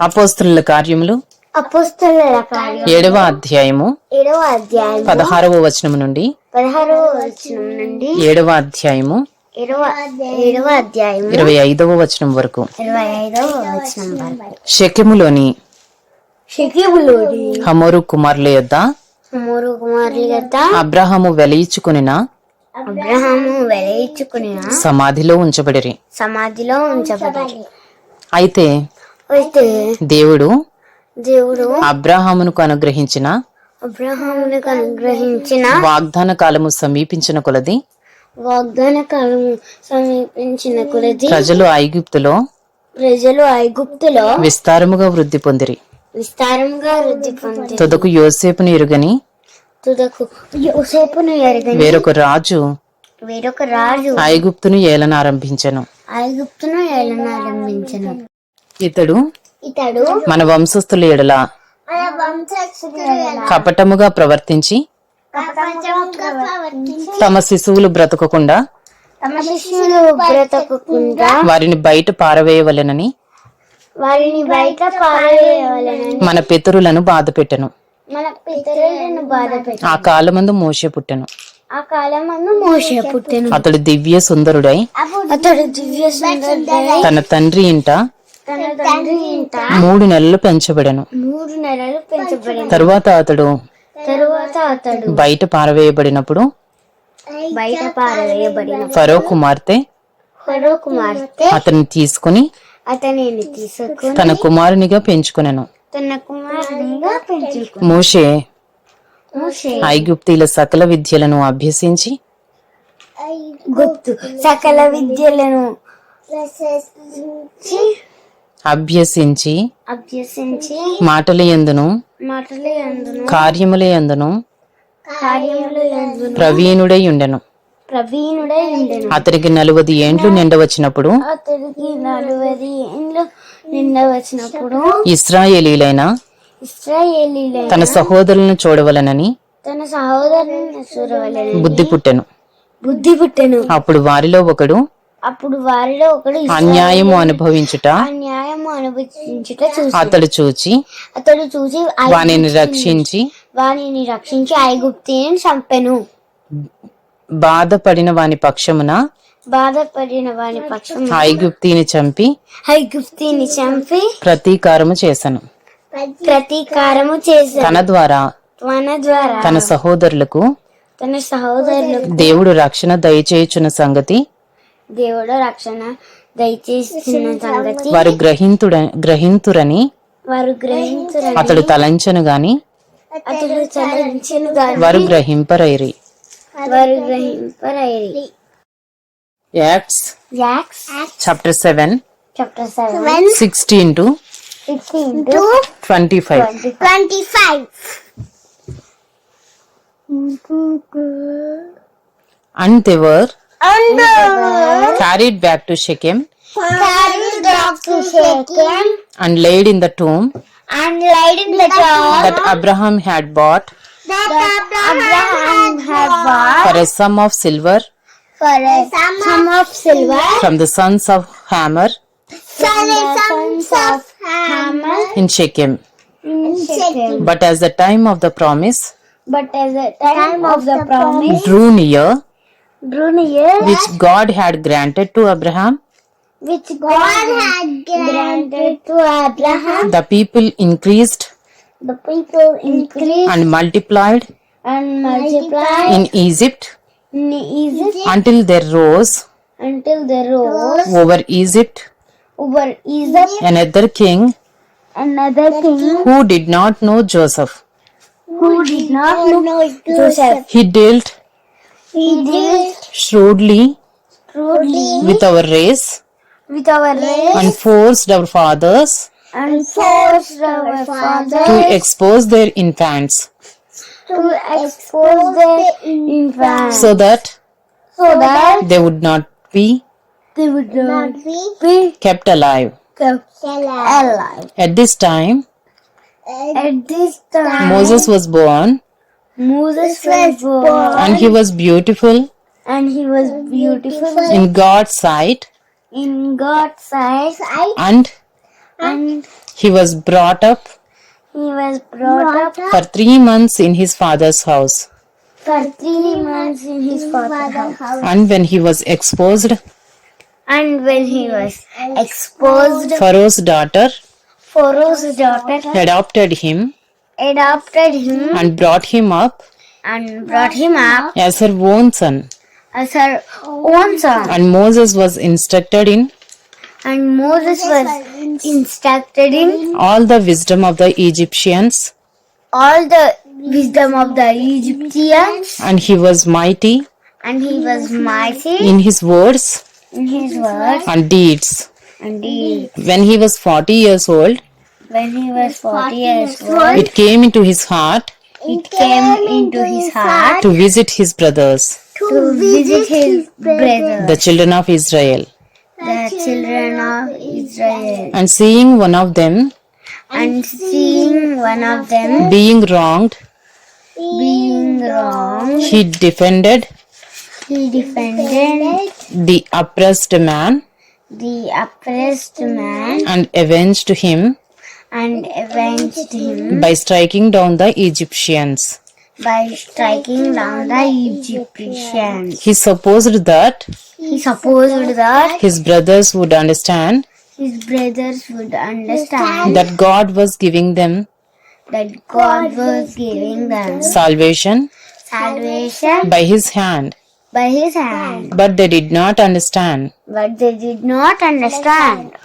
అపోస్తుల కార్యములు అపుస్తల ఏడవ అధ్యాయము ఏడవ అధ్యాయం పదహారవ వచనము నుండి పదహారవ వచనం నుండి ఏడవ అధ్యాయము ఇరవై ఐదవ వచనం వరకు. షెకెములోని హమోరు కుమారుల యొద్ద కుమారుల యొక్క అబ్రహాము వెలయిచుకునిన అబ్రహాము వెలయించుకుని సమాధిలో ఉంచబడిరి. సమాధిలో ఉంచబడి అయితే అయితే దేవుడు దేవుడు అబ్రహామునకు అనుగ్రహించిన అబ్రహామునికి అనుగ్రహించిన వాగ్దాన కాలము సమీపించిన కొలది వాగ్దాన కాలము సమీపించిన కొలది ప్రజలు ఐగుప్తులో ప్రజలు ఐగుప్తులో విస్తారముగా వృద్ధి పొందిరి. విస్తారంగా వృద్ధి పొంది తుదకు యోసేపుని ఎరుగని తుదకు యోసేపును ఎరగని వేరొక రాజు వేరొక రాజు ఐగుప్తును ఏలనారంభించెను ఐగుప్తును ఏలనారంభించను ఇతడు ఇతడు మన వంశస్థుల ఎడల కపటముగా ప్రవర్తించి తమ శిశువులు బ్రతకకుండా వారిని బయట పారవేయవలెనని వారిని బయట మన పితరులను మన పితరులను బాధపెట్టి ఆ కాలమందు మోషే పుట్టెను. ఆ కాలమందు మోసే పుట్టెను. అతడు దివ్య సుందరుడై అతడు దివ్య సుందరుడై తన తండ్రి ఇంట తన తండ్రి ఇంట మూడు నెలలు పెంచబడెను. మూడు నెలలు పెంచబడింది తరువాత అతడు తరువాత అతడు బయట పారవేయబడినప్పుడు బయట పారవేయబడిన ఫరో కుమార్తె ఫరో కుమార్తె అతన్ని తీసుకుని అతనిని తీసుకుని తన కుమారునిగా పెంచుకునెను. తన కుమారునిగా పెంచుకు మోషే మోషే ఐగుప్తీల సకల విద్యలను అభ్యసించి గుప్తు సకల విద్యలను అభ్యసించి అభ్యసించి మాటల ఎందును? మాటలు అందును కార్యముల ఎందును? కార్యములు అందును ప్రవీణుడై ఉండెను. ప్రవీణుడై ఉండెను. అతనికి నలువది ఏండ్లు నిండవచ్చినప్పుడు అతడికి నలువది ఏండ్లు నిండ వచ్చినప్పుడు? ఇస్రాయేలీలైన ఇస్రాయేలీలైన తన సహోదరులను చూడవలనని తన సహోదరుని చూడవలని బుద్ధి పుట్టెను. బుద్ధి పుట్టెను. అప్పుడు వారిలో ఒకడు అప్పుడు వారిలో ఒకడు అన్యాయము అనుభవించుట? అన్యాయము అనుభవించుట చూసి. అతడు చూచి అతడు చూసి వానిని రక్షించి వానిని రక్షించి ఐగుప్తిని చంపెను. బాధపడిన వాని పక్షమున బాధపడిన వాని పక్షం ఐగుప్తిని చంపి ఐగుప్తిని చంపి ప్రతీకారము చేసెను. ప్రతీకారము చేశాను తన ద్వారా మన ద్వారా తన సహోదరులకు తన సహోదరులకు దేవుడు రక్షణ దయచేయుచున్న సంగతి దేవుడు రక్షణ దయచేస్తున్న సంగతి వారు గ్రహింతుడ గ్రహింతురని వారు గ్రహించరని అతడు తలంచను గాని అతడు చలించను గాని వారు గ్రహింపరైరి. వారు గ్రహింపరైరి. Acts Acts chapter seven chapter seven sixteen to sixteen to twenty five. Twenty five. And and the carried back to Shechem. Carried back to Shechem. And laid in the tomb and laid in the tomb that Abraham had bought. that Abraham had bought. for a sum of silver. For a sum of silver. from the sons of Hamor. Sons of Hamor. In Shechem. in Shechem. But as the time of the promise. But as the time of the promise. Drew near near, which God had granted to Abraham, which God had granted to Abraham, the people increased the people increased and multiplied and multiplied in Egypt in Egypt until there rose until there rose over Egypt. over Egypt. Another king another king who did not know Joseph. who did not know Joseph. He dealt He dealt shrewdly. Shrewdly. With our race. With our race. And forced our fathers. And forced our fathers. To expose their infants. To expose their infants. So that so that they would not be they would not be be kept alive. kept alive. At this time, At this time, Moses was born Moses was born. And he was beautiful? And he was beautiful. in God's sight? In God's sight. And? And He was brought up? he was brought up for three months in his father's house. for three months in his father's house. And when he was exposed, And when he was exposed, Pharaoh's daughter? Pharaoh's daughter? Adopted him adopted him and brought him up and brought him up as her own son. as her own son. And Moses was instructed in And Moses was instructed in all the wisdom of the Egyptians, all the wisdom of the Egyptians, and he was mighty and he was mighty in his words in his words and deeds. and deeds. When he was 40 years old, When he was 40 years old, it came into his heart it came into his heart to visit his brothers, to visit his brothers, the children of Israel. the children of Israel, And seeing one of them and seeing one of them being wronged, being wrong, he defended he defended the oppressed man the oppressed man and avenged him and avenged him. By striking down the Egyptians. by striking down the Egyptians. He supposed that He supposed that his brothers would understand. his brothers would understand. That God was giving them that God was giving them salvation salvation by his hand, by his hand, but they did not understand. But they did not understand